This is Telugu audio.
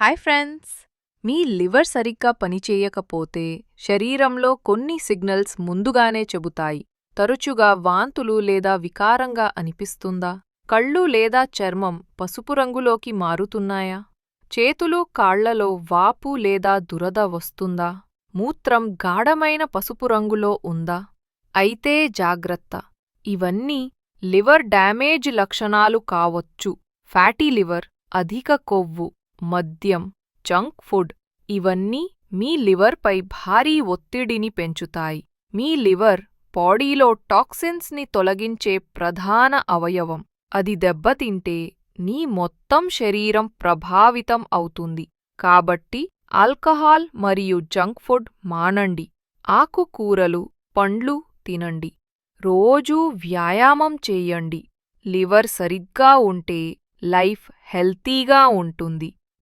Hi friends. మీ లివర్ సరిగ్గా పనిచేయకపోతే శరీరంలో కొన్ని సిగ్నల్స్ ముందుగానే చెబుతాయి. తరచుగా వాంతులు లేదా వికారంగా అనిపిస్తుందా? కళ్ళు లేదా చర్మం పసుపు రంగులోకి మారుతున్నాయా? చేతులు కాళ్ళలో వాపు లేదా దురద వస్తుందా? మూత్రం గాఢమైన పసుపు రంగులో ఉందా? అయితే జాగ్రత్త. ఇవన్నీ లివర్ డ్యామేజ్ లక్షణాలు కావొచ్చు. ఫ్యాటీ లివర్ అధిక కొవ్వు మద్యం జంక్ ఫుడ్ ఇవన్నీ మీ లివర్పై భారీ ఒత్తిడిని పెంచుతాయి. మీ లివర్ బాడీలో టాక్సిన్స్ని తొలగించే ప్రధాన అవయవం. అది దెబ్బతింటే నీ మొత్తం శరీరం ప్రభావితం అవుతుంది. కాబట్టి ఆల్కహాల్ మరియు జంక్ ఫుడ్ మానండి. ఆకుకూరలు పండ్లు తినండి. రోజూ వ్యాయామం చేయండి. లివర్ సరిగ్గా ఉంటే లైఫ్ హెల్తీగా ఉంటుంది.